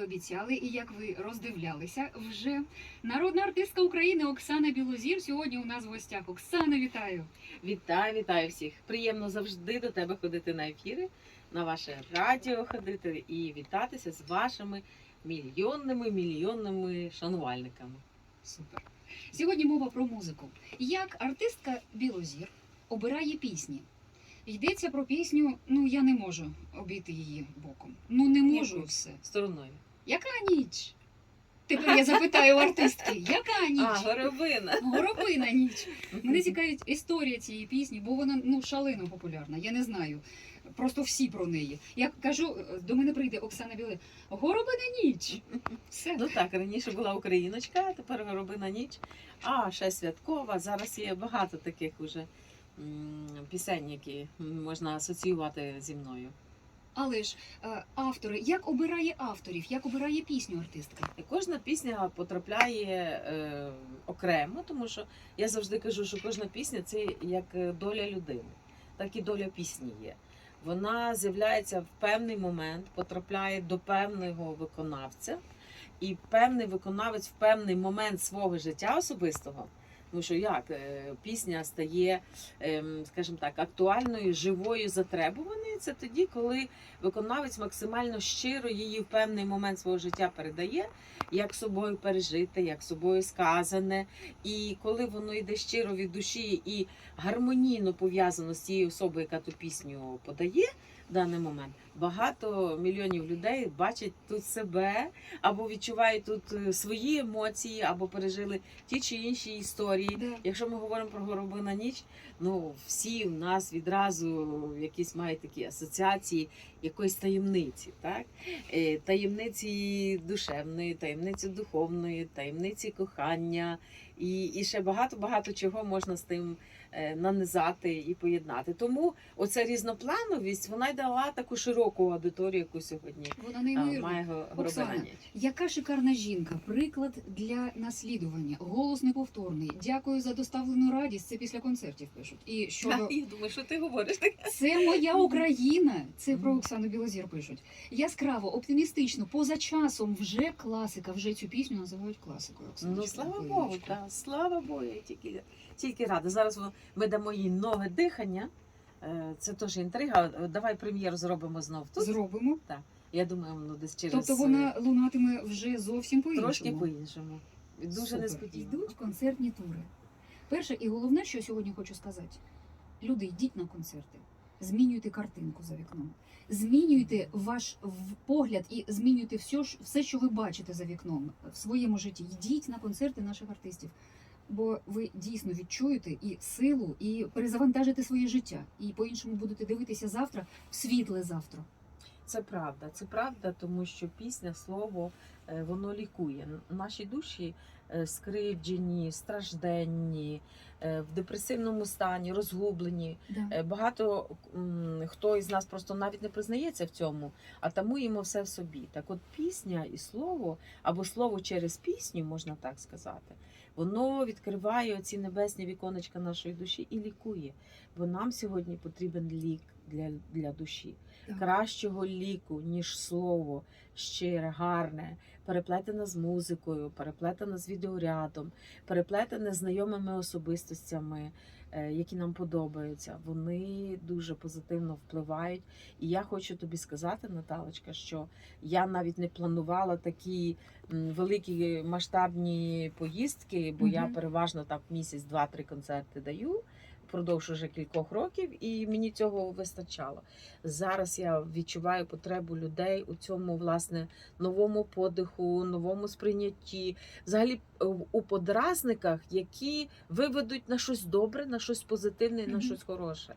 обіцяли, і як ви роздивлялися вже народна артистка України Оксана Білозір сьогодні у нас в гостях. Оксана, вітаю! Вітаю, вітаю всіх. Приємно завжди до тебе ходити на ефіри, на ваше радіо ходити і вітатися з вашими мільйонними мільйонними шанувальниками. Супер. Сьогодні мова про музику. Як артистка Білозір обирає пісні? Йдеться про пісню, ну я не можу обійти її боком. Ну не можу Яку? все. Стороною. Яка ніч? Тепер я запитаю у артистки, яка ніч? А, горобина. Горобина ніч. Мене цікавить історія цієї пісні, бо вона ну шалено популярна. Я не знаю. Просто всі про неї. Я кажу, до мене прийде Оксана Біле. Горобина ніч. Все. Ну так, раніше була україночка, тепер горобина ніч. А, ще святкова. Зараз є багато таких уже пісень, які можна асоціювати зі мною. Але ж е, автори, як обирає авторів, як обирає пісню артистка? Кожна пісня потрапляє е, окремо, тому що я завжди кажу, що кожна пісня це як е, доля людини, так і доля пісні є. Вона з'являється в певний момент, потрапляє до певного виконавця, і певний виконавець в певний момент свого життя особистого. Тому що як е, пісня стає, ем, скажімо так, актуальною, живою, затребуваною, це тоді, коли виконавець максимально щиро її в певний момент свого життя передає, як собою пережити, як собою сказане. І коли воно йде щиро від душі і гармонійно пов'язано з тією особою, яка ту пісню подає в даний момент, багато мільйонів людей бачать тут себе або відчувають тут е, свої емоції, або пережили ті чи інші історії. Да. Якщо ми говоримо про горобина ніч, ну всі в нас відразу якісь мають такі асоціації якоїсь таємниці, так? Е, Таємниці душевної, таємниці духовної, таємниці кохання, і, і ще багато-багато чого можна з тим нанизати і поєднати. Тому оця різноплановість вона й дала таку широку аудиторію, яку сьогодні Вона а, неймовірна. має Оксана. Яка шикарна жінка, приклад для наслідування, голос неповторний. Дякую за доставлену радість. Це після концертів пишуть. І щодо Я думаю, що ти говориш це моя Україна. Це про Оксану Білозір пишуть. Яскраво, оптимістично, поза часом вже класика. Вже цю пісню називають класикою. Ну, слава Богу, так, слава Богу, я тільки, тільки рада. Зараз ми дамо їй нове дихання. Е, Це теж інтрига. Давай прем'єру зробимо знов тут. Зробимо. Я думаю, воно десь через Тобто вона лунатиме вже зовсім е, по-іншому. трошки по-іншому. Дуже несподівано. Йдуть концертні тури. Перше і головне, що сьогодні хочу сказати: люди, йдіть на концерти, змінюйте картинку за вікном, змінюйте ваш погляд і змінюйте все, все, що ви бачите за вікном в своєму житті. Йдіть на концерти наших артистів. Бо ви дійсно відчуєте і силу, і перезавантажите своє життя, і по-іншому будете дивитися завтра в світле завтра. Це правда, це правда, тому що пісня, слово, воно лікує. Наші душі е, скривджені, стражденні, е, в депресивному стані, розгублені. Да. Е, Багато хто із нас просто навіть не признається в цьому, а тамуємо все в собі. Так от пісня і слово, або слово через пісню, можна так сказати, воно відкриває ці небесні віконечка нашої душі і лікує. Бо нам сьогодні потрібен лік для, для душі. Так. Кращого ліку, ніж слово, щире, гарне, переплетене з музикою, переплетене з відеорядом, переплетене з знайомими особистостями, е, які нам подобаються. Вони дуже позитивно впливають. І я хочу тобі сказати, Наталочка, що я навіть не планувала такі великі масштабні поїздки, бо я переважно так місяць, два-три концерти даю. Впродовж уже кількох років, і мені цього вистачало. Зараз я відчуваю потребу людей у цьому власне новому подиху, новому сприйнятті, взагалі е, у подразниках, які виведуть на щось добре, на щось позитивне, на щось хороше,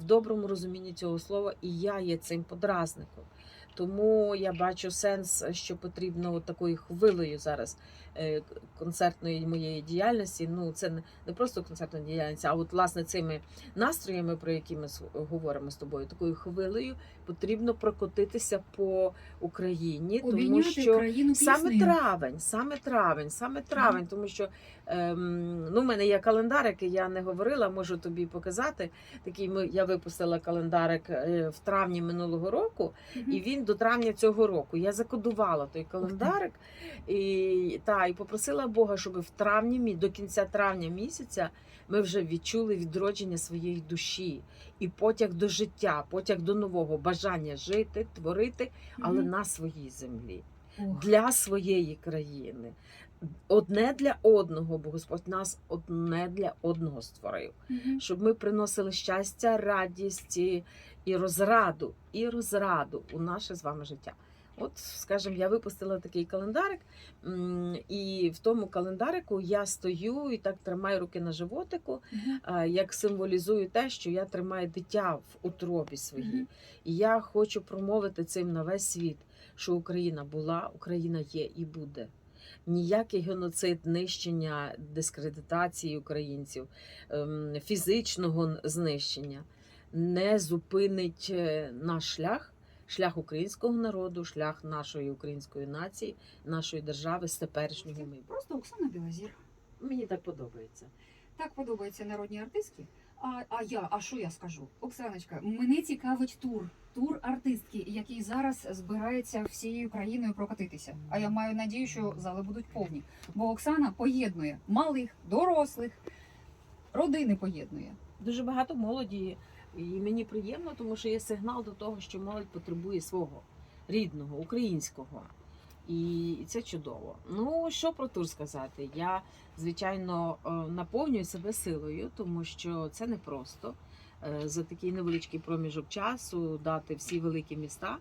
в доброму розумінні цього слова, і я є цим подразником. Тому я бачу сенс, що потрібно такою хвилею зараз е, концертної моєї діяльності. Ну це не просто концертна діяльність, а от власне цими настроями, про які ми говоримо з тобою, такою хвилею потрібно прокотитися по Україні, тому Обійняти що країну саме травень, саме травень, саме травень, тому що ну, в мене є календарик, я не говорила, можу тобі показати. Такий ми я випустила календарик е, в травні минулого року, і він до травня цього року. Я закодувала той календарик і, та, і попросила Бога, щоб в травні, до кінця травня місяця ми вже відчули відродження своєї душі і потяг до життя, потяг до нового бажання жити, творити, але на своїй землі для своєї країни. Одне для одного, бо Господь нас одне для одного створив, мгм. щоб ми приносили щастя, радість і, і розраду, і розраду у наше з вами життя. От, скажімо, я випустила такий календарик, і в тому календарику я стою і так тримаю руки на животику, як символізую те, що я тримаю дитя в утробі своїй. І я хочу промовити цим на весь світ, що Україна була, Україна є і буде. Ніякий геноцид, нищення, дискредитації українців, ем, фізичного знищення не зупинить е, наш шлях, шлях українського народу, шлях нашої української нації, нашої держави з теперішнього майбутнього. Просто Оксана Білозір. Мені так подобається. Так подобаються народні артистки. А, а я, а що я скажу? Оксаночка, мене цікавить тур. Тур артистки, який зараз збирається всією країною прокатитися. А я маю надію, що зали будуть повні. Бо Оксана поєднує малих, дорослих, родини поєднує. Дуже багато молоді, і мені приємно, тому що є сигнал до того, що молодь потребує свого рідного, українського. І це чудово. Ну що про тур сказати? Я звичайно е, наповнюю себе силою, тому що це непросто за такий невеличкий проміжок часу дати всі великі міста.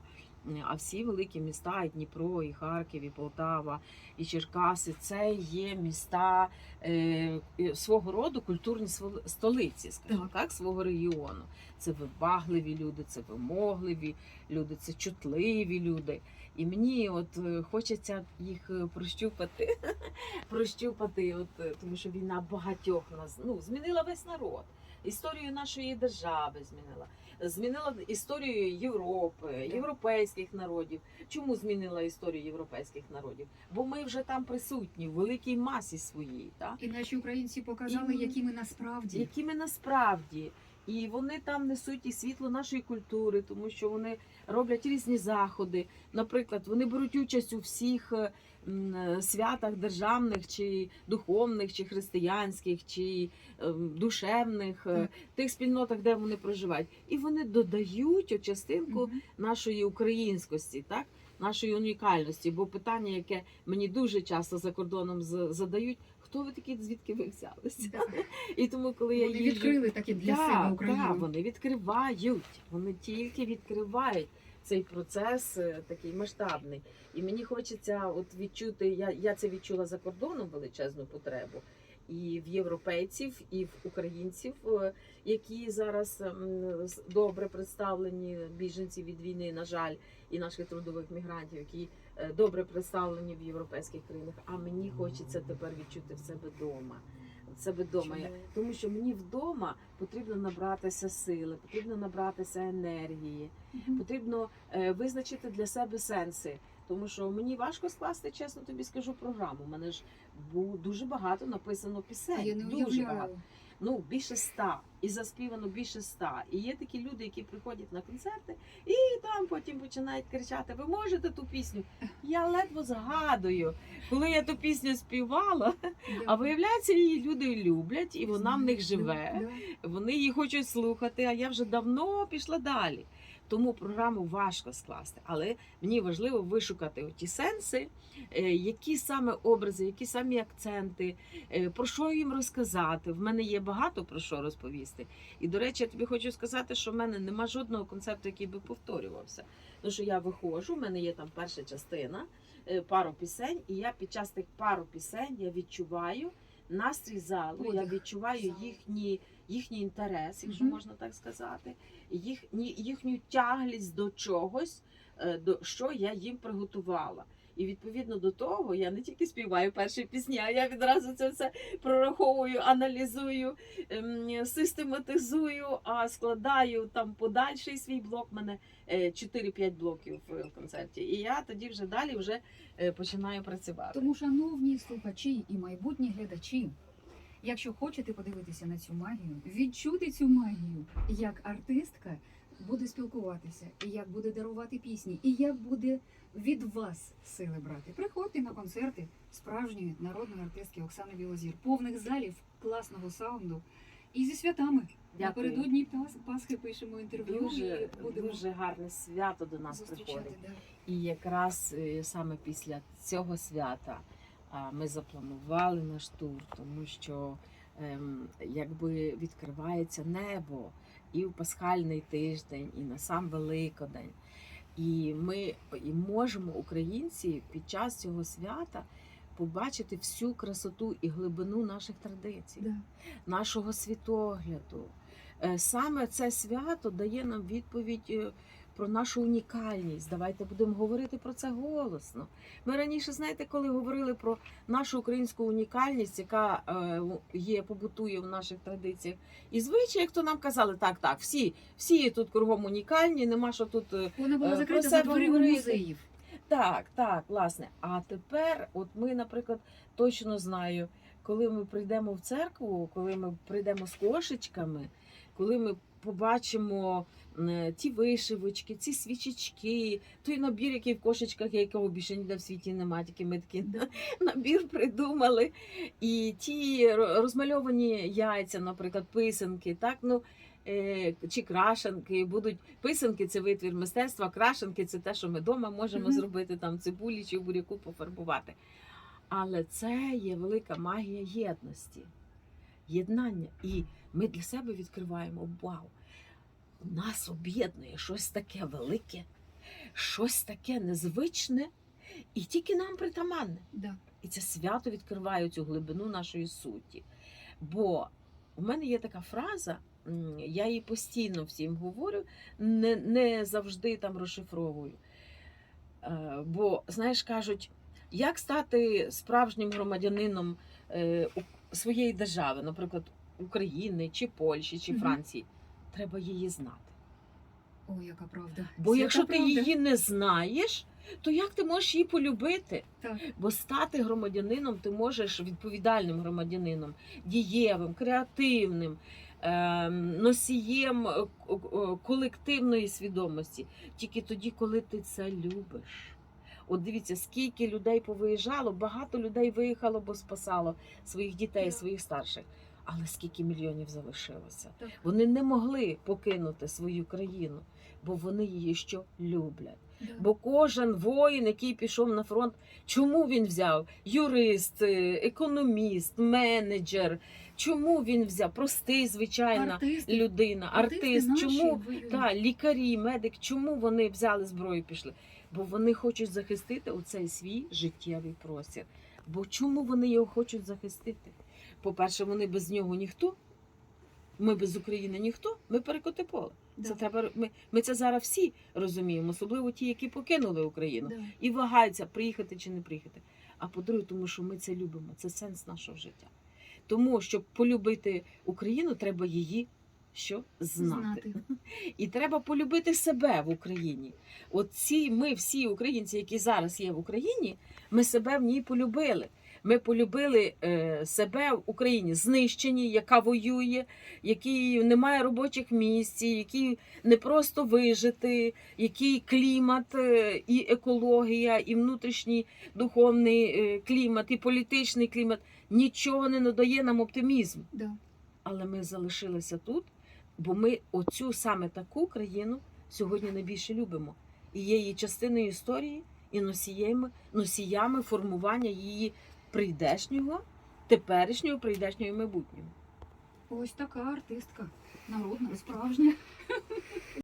Е, А всі великі міста, і Дніпро, і Харків, і Полтава, і Черкаси це є міста е, е, свого роду культурні столиці, скажімо Так. так, свого регіону. Це вибагливі люди, це вимогливі люди, це чутливі люди. І мені от е, хочеться їх е, прощупати, прощупати, от, е, тому що війна багатьох нас ну, змінила весь народ. Історію нашої держави змінила, змінила історію Європи, європейських народів. Чому змінила історію європейських народів? Бо ми вже там присутні в великій масі своїй. Так? І наші українці показали, І- які ми насправді. які ми насправді. І вони там несуть і світло нашої культури, тому що вони роблять різні заходи. Наприклад, вони беруть участь у всіх е, е, святах державних, чи духовних, чи християнських, чи е, душевних, тих спільнотах, де вони проживають. І вони додають частинку нашої українськості, так? нашої унікальності. Бо питання, яке мені дуже часто за кордоном задають, хто ви такі, звідки ви взялися? І тому, коли я Вони їжджу, відкрили таки для Так, себе Україну. так, вони відкривають, вони тільки відкривають цей процес е, такий масштабний. І мені хочеться от відчути, я, я це відчула за кордоном величезну потребу. І в європейців, і в українців, е, які зараз ем, добре представлені біженці від війни, на жаль, і наших трудових мігрантів, які добре представлені в європейських країнах. А мені хочеться тепер відчути в себе вдома. В себе вдома. Я- тому що мені вдома потрібно набратися сили, потрібно набратися енергії, потрібно е, визначити для себе сенси. Тому що мені важко скласти, чесно тобі скажу, програму. У мене ж дуже багато написано пісень. Я не дуже багато. Ну, більше ста. І заспівано більше ста. І є такі люди, які приходять на концерти, і там потім починають кричати: Ви можете ту пісню? Я ледве згадую, коли я ту пісню співала, а виявляється, її люди люблять, і вона в них живе. Вони її хочуть слухати, а я вже давно пішла далі. Тому програму важко скласти, але мені важливо вишукати ті сенси, е, які саме образи, які самі акценти, е, про що їм розказати. В мене є багато про що розповісти. І до речі, я тобі хочу сказати, що в мене нема жодного концепту, який би повторювався. Тому що я виходжу, в мене є там перша частина, е, пару пісень, і я під час тих пару пісень я відчуваю настрій залу, я відчуваю їхні, їхній інтерес, якщо можна так сказати, їхні, їхню тяглість до чогось, е, до що я їм приготувала. І відповідно до того я не тільки співаю перші пісні, а я відразу це все прораховую, аналізую, ем, систематизую, а складаю там подальший свій блок. У мене е, 4-5 блоків е, в концерті. І я тоді вже далі вже е, починаю працювати. Тому, шановні слухачі і майбутні глядачі, якщо хочете подивитися на цю магію, відчути цю магію як артистка буде спілкуватися, і як буде дарувати пісні, і як буде від вас сили брати. Приходьте на концерти справжньої народної артистки Оксани Білозір, повних залів, класного саунду. І зі святами. Дякую. Напередодні Пас- Пасхи пишемо інтерв'ю Дуже, і будемо дуже гарне свято до нас приходить. Да. І якраз е, саме після цього свята ми запланували наш тур, тому що ем, якби відкривається небо і в пасхальний тиждень, і на сам Великодень. І ми і можемо, українці, під час цього свята побачити всю красоту і глибину наших традицій Да. нашого світогляду. Е, Саме це свято дає нам відповідь е, про нашу унікальність. Давайте будемо говорити про це голосно. Ми раніше, знаєте, коли говорили про нашу українську унікальність, яка е, є, побутує в наших традиціях і звичаях, то нам казали, так, так, всі, всі тут кругом унікальні, нема що тут. е, Вона була Е, закрита про за себе музеїв. Так, так, власне. А тепер, от ми, наприклад, точно знаю, коли ми прийдемо в церкву, коли ми прийдемо з кошечками, коли ми побачимо ті вишивочки, ці свічечки, той набір, який в кошечках, якого більше ніде в світі немає, тільки ми такий набір придумали. І ті розмальовані яйця, наприклад, писанки, так, ну. е, Чи крашенки будуть писанки це витвір мистецтва, крашенки це те, що ми вдома можемо Мгм. зробити там цибулі чи буряку пофарбувати. Але це є велика магія єдності, єднання. І ми для себе відкриваємо вау! Нас об'єднує щось таке велике, щось таке незвичне і тільки нам притаманне. Да. І це свято відкриває цю глибину нашої суті. Бо у мене є така фраза, я її постійно всім говорю, не, не завжди там розшифровую. Е, Бо, знаєш, кажуть, як стати справжнім громадянином е, своєї держави, наприклад, України, чи Польщі, чи. Франції, треба її знати. Ой, яка правда. Бо Свята якщо ти правда. її не знаєш, то як ти можеш її полюбити? Так. Бо стати громадянином ти можеш відповідальним громадянином, дієвим, креативним, ем, носієм е, е, колективної свідомості. Тільки тоді, коли ти це любиш. От дивіться, скільки людей повиїжджало, багато людей виїхало, бо спасало своїх дітей, своїх старших. Але скільки мільйонів залишилося? Вони не могли покинути свою країну, бо вони її що люблять. Бо кожен воїн, який пішов на фронт, чому він взяв? Юрист, е, економіст, менеджер. Чому він взяв? Простий, звичайна Артисти, людина, артисти артист. Чому та, лікарі, медик, чому вони взяли зброю і пішли? Бо вони хочуть захистити оцей свій життєвий простір. Бо чому вони його хочуть захистити? По-перше, вони без нього ніхто. Ми без України ніхто, ми перекоти поле. Да. Це треба ми, ми це зараз всі розуміємо, особливо ті, які покинули Україну Да. і вагаються, приїхати чи не приїхати. А по-друге, тому що ми це любимо, це сенс нашого життя. Тому, щоб полюбити Україну, треба її що знати. Знати. І треба полюбити себе в Україні. От ці ми всі українці, які зараз є в Україні, ми себе в ній полюбили. Ми полюбили е, себе в Україні, знищені, яка воює, який не має робочих місць, який не просто вижити, який клімат е, і екологія, і внутрішній духовний е, клімат, і політичний клімат нічого не надає нам оптимізму Да. але ми залишилися тут, бо ми оцю саме таку країну сьогодні найбільше любимо. І є її частиною історії і носіями, носіями формування її прийдешнього, теперішнього, прийдешнього і майбутнього. Ось така артистка. Народна, справжня.